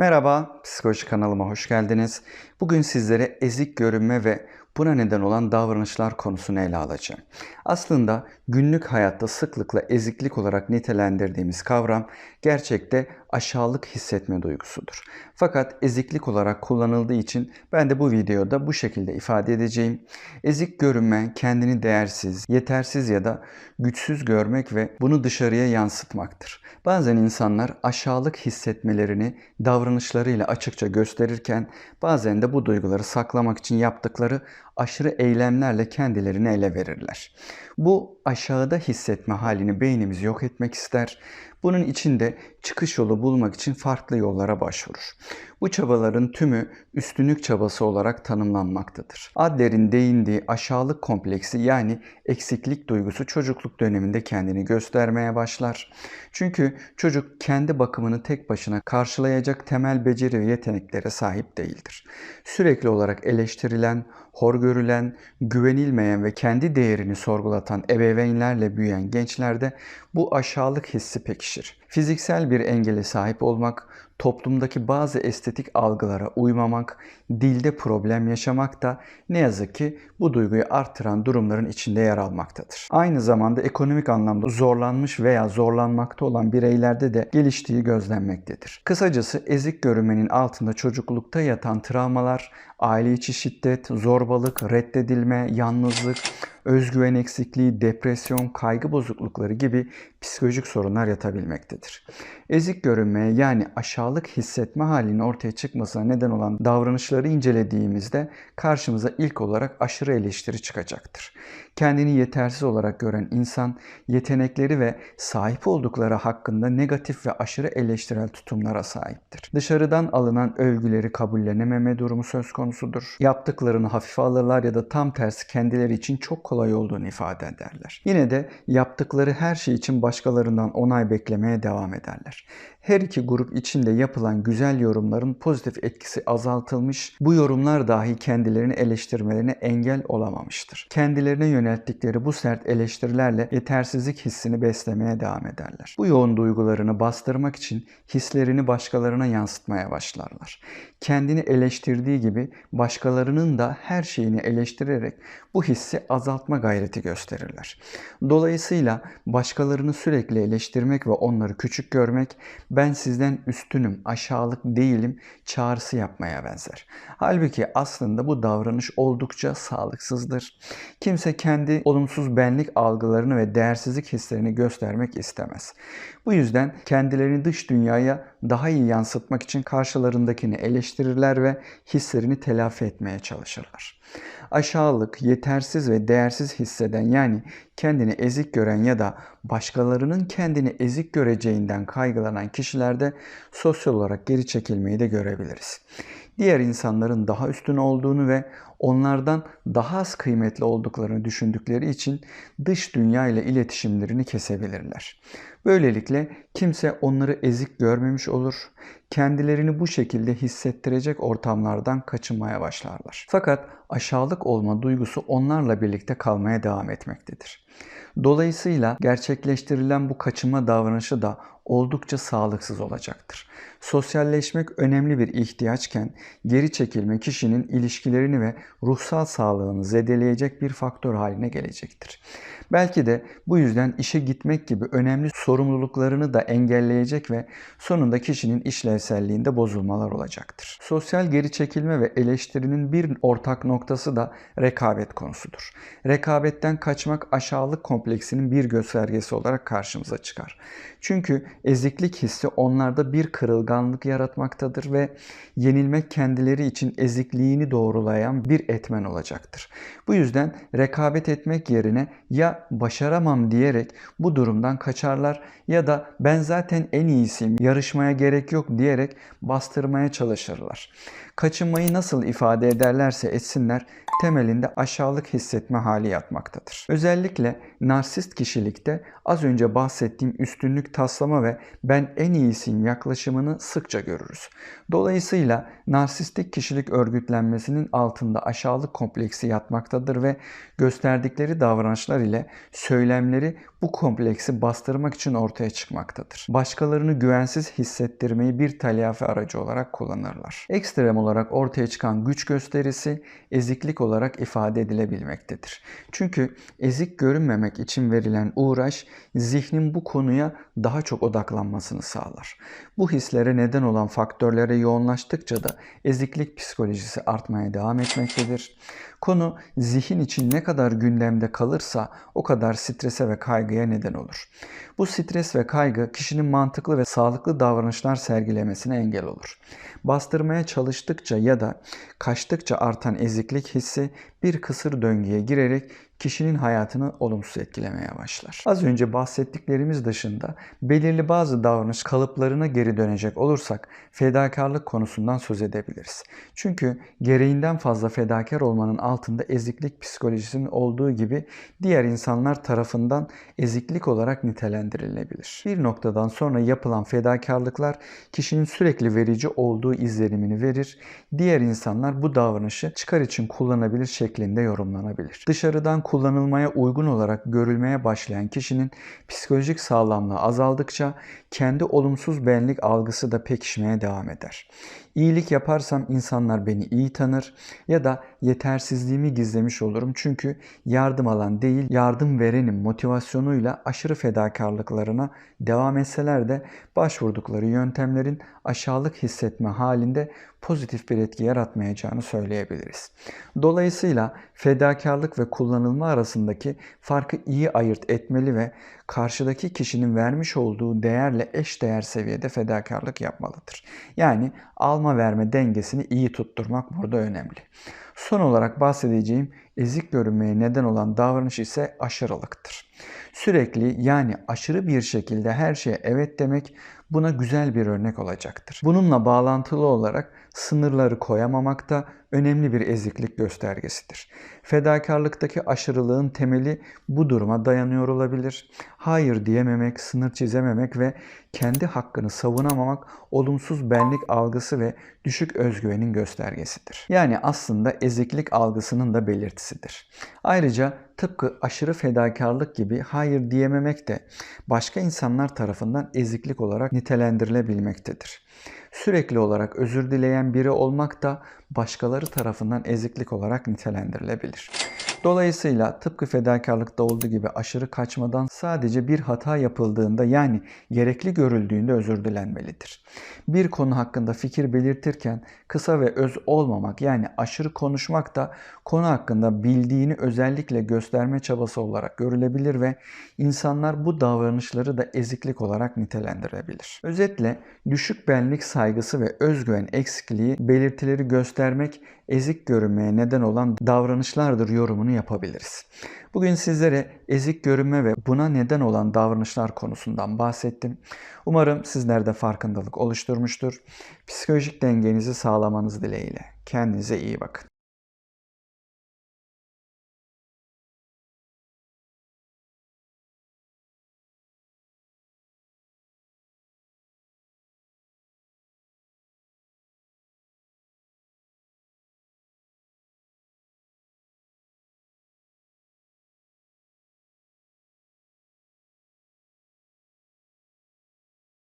Merhaba, Psikoloji kanalıma hoş geldiniz. Bugün sizlere ezik görünme ve buna neden olan davranışlar konusunu ele alacağım. Aslında günlük hayatta sıklıkla eziklik olarak nitelendirdiğimiz kavram gerçekte aşağılık hissetme duygusudur. Fakat eziklik olarak kullanıldığı için ben de bu videoda bu şekilde ifade edeceğim. Ezik görünme, kendini değersiz, yetersiz ya da güçsüz görmek ve bunu dışarıya yansıtmaktır. Bazen insanlar aşağılık hissetmelerini davranışlarıyla açıkça gösterirken bazen de bu duyguları saklamak için yaptıkları aşırı eylemlerle kendilerini ele verirler. Bu aşağıda hissetme halini beynimiz yok etmek ister. Bunun için de çıkış yolu bulmak için farklı yollara başvurur. Bu çabaların tümü üstünlük çabası olarak tanımlanmaktadır. Adler'in değindiği aşağılık kompleksi yani eksiklik duygusu çocukluk döneminde kendini göstermeye başlar. Çünkü çocuk kendi bakımını tek başına karşılayacak temel beceri ve yeteneklere sahip değildir. Sürekli olarak eleştirilen, hor görülen, güvenilmeyen ve kendi değerini sorgulatan ebeveynlerle büyüyen gençlerde bu aşağılık hissi pekişir. Fiziksel bir engele sahip olmak, toplumdaki bazı estetik algılara uymamak, dilde problem yaşamak da ne yazık ki bu duyguyu artıran durumların içinde yer almaktadır. Aynı zamanda ekonomik anlamda zorlanmış veya zorlanmakta olan bireylerde de geliştiği gözlenmektedir. Kısacası ezik görünmenin altında çocuklukta yatan travmalar, aile içi şiddet, zorbalık, reddedilme, yalnızlık, özgüven eksikliği, depresyon, kaygı bozuklukları gibi psikolojik sorunlar yatabilmektedir. Ezik görünmeye yani aşağılık hissetme halinin ortaya çıkmasına neden olan davranışları incelediğimizde karşımıza ilk olarak aşırı eleştiri çıkacaktır. Kendini yetersiz olarak gören insan yetenekleri ve sahip oldukları hakkında negatif ve aşırı eleştirel tutumlara sahiptir. Dışarıdan alınan övgüleri kabullenememe durumu söz konusudur. Yaptıklarını hafife alırlar ya da tam tersi kendileri için çok kolay olduğunu ifade ederler. Yine de yaptıkları her şey için başkalarından onay beklemeye devam ederler. Her iki grup içinde yapılan güzel yorumların pozitif etkisi azaltılmış, bu yorumlar dahi kendilerini eleştirmelerine engel olamamıştır. Kendilerine yönelttikleri bu sert eleştirilerle yetersizlik hissini beslemeye devam ederler. Bu yoğun duygularını bastırmak için hislerini başkalarına yansıtmaya başlarlar. Kendini eleştirdiği gibi başkalarının da her şeyini eleştirerek bu hissi azaltma gayreti gösterirler. Dolayısıyla başkalarını sürekli eleştirmek ve onları küçük görmek ben sizden üstünüm, aşağılık değilim çağrısı yapmaya benzer. Halbuki aslında bu davranış oldukça sağlıksızdır. Kimse kendi olumsuz benlik algılarını ve değersizlik hislerini göstermek istemez. Bu yüzden kendilerini dış dünyaya daha iyi yansıtmak için karşılarındakini eleştirirler ve hislerini telafi etmeye çalışırlar. Aşağılık, yetersiz ve değersiz hisseden yani kendini ezik gören ya da başkalarının kendini ezik göreceğinden kaygılanan kişilerde sosyal olarak geri çekilmeyi de görebiliriz. Diğer insanların daha üstün olduğunu ve onlardan daha az kıymetli olduklarını düşündükleri için dış dünya ile iletişimlerini kesebilirler. Böylelikle kimse onları ezik görmemiş olur. Kendilerini bu şekilde hissettirecek ortamlardan kaçınmaya başlarlar. Fakat aşağılık olma duygusu onlarla birlikte kalmaya devam etmektedir. Dolayısıyla gerçekleştirilen bu kaçınma davranışı da oldukça sağlıksız olacaktır. Sosyalleşmek önemli bir ihtiyaçken geri çekilme kişinin ilişkilerini ve ruhsal sağlığını zedeleyecek bir faktör haline gelecektir. Belki de bu yüzden işe gitmek gibi önemli sorumluluklarını da engelleyecek ve sonunda kişinin işlevselliğinde bozulmalar olacaktır. Sosyal geri çekilme ve eleştirinin bir ortak noktası da rekabet konusudur. Rekabetten kaçmak aşağılık kompleksinin bir göstergesi olarak karşımıza çıkar. Çünkü eziklik hissi onlarda bir kırılganlık yaratmaktadır ve yenilmek kendileri için ezikliğini doğrulayan bir etmen olacaktır. Bu yüzden rekabet etmek yerine ya başaramam diyerek bu durumdan kaçarlar ya da ben zaten en iyisiyim, yarışmaya gerek yok diyerek bastırmaya çalışırlar. Kaçınmayı nasıl ifade ederlerse etsinler temelinde aşağılık hissetme hali yatmaktadır. Özellikle narsist kişilikte az önce bahsettiğim üstünlük taslama ve ben en iyisiyim yaklaşımını sıkça görürüz. Dolayısıyla narsistik kişilik örgütlenmesinin altında aşağılık kompleksi yatmaktadır ve gösterdikleri davranışlar ile söylemleri bu kompleksi bastırmak için ortaya çıkmaktadır. Başkalarını güvensiz hissettirmeyi bir telafi aracı olarak kullanırlar. Ekstrem olarak ortaya çıkan güç gösterisi eziklik olarak ifade edilebilmektedir. Çünkü ezik görünmemek için verilen uğraş zihnin bu konuya daha çok odaklanmasını sağlar. Bu hislere neden olan faktörlere yoğunlaştıkça da eziklik psikolojisi artmaya devam etmektedir. Konu zihin için ne kadar gündemde kalırsa o kadar strese ve kaygıya neden olur. Bu stres ve kaygı kişinin mantıklı ve sağlıklı davranışlar sergilemesine engel olur. Bastırmaya çalıştıkça ya da kaçtıkça artan eziklik hissi bir kısır döngüye girerek kişinin hayatını olumsuz etkilemeye başlar. Az önce bahsettiklerimiz dışında belirli bazı davranış kalıplarına geri dönecek olursak fedakarlık konusundan söz edebiliriz. Çünkü gereğinden fazla fedakar olmanın altında eziklik psikolojisinin olduğu gibi diğer insanlar tarafından eziklik olarak nitelendirilebilir. Bir noktadan sonra yapılan fedakarlıklar kişinin sürekli verici olduğu izlenimini verir. Diğer insanlar bu davranışı çıkar için kullanabilir şeklinde yorumlanabilir. Dışarıdan kullanılmaya uygun olarak görülmeye başlayan kişinin psikolojik sağlamlığı azaldıkça kendi olumsuz benlik algısı da pekişmeye devam eder. İyilik yaparsam insanlar beni iyi tanır ya da yetersizliğimi gizlemiş olurum çünkü yardım alan değil yardım verenim motivasyonuyla aşırı fedakarlıklarına devam etseler de başvurdukları yöntemlerin aşağılık hissetme halinde pozitif bir etki yaratmayacağını söyleyebiliriz. Dolayısıyla fedakarlık ve kullanılma arasındaki farkı iyi ayırt etmeli ve karşıdaki kişinin vermiş olduğu değerle eş değer seviyede fedakarlık yapmalıdır. Yani alma verme dengesini iyi tutturmak burada önemli. Son olarak bahsedeceğim ezik görünmeye neden olan davranış ise aşırılıktır. Sürekli yani aşırı bir şekilde her şeye evet demek buna güzel bir örnek olacaktır. Bununla bağlantılı olarak sınırları koyamamak da önemli bir eziklik göstergesidir. Fedakarlıktaki aşırılığın temeli bu duruma dayanıyor olabilir. Hayır diyememek, sınır çizememek ve kendi hakkını savunamamak olumsuz benlik algısı ve düşük özgüvenin göstergesidir. Yani aslında eziklik algısının da belirtisidir. Ayrıca tıpkı aşırı fedakarlık gibi hayır diyememek de başka insanlar tarafından eziklik olarak nitelendirilebilmektedir. Sürekli olarak özür dileyen biri olmak da başkaları tarafından eziklik olarak nitelendirilebilir. Dolayısıyla tıpkı fedakarlıkta olduğu gibi aşırı kaçmadan sadece bir hata yapıldığında yani gerekli görüldüğünde özür dilenmelidir. Bir konu hakkında fikir belirtirken kısa ve öz olmamak yani aşırı konuşmak da konu hakkında bildiğini özellikle gösterme çabası olarak görülebilir ve insanlar bu davranışları da eziklik olarak nitelendirebilir. Özetle düşük benlik saygısı ve özgüven eksikliği belirtileri göstermek ezik görünmeye neden olan davranışlardır yorumunu yapabiliriz. Bugün sizlere ezik görünme ve buna neden olan davranışlar konusundan bahsettim. Umarım sizlerde farkındalık oluşturmuştur. Psikolojik dengenizi sağlamanız dileğiyle. Kendinize iyi bakın.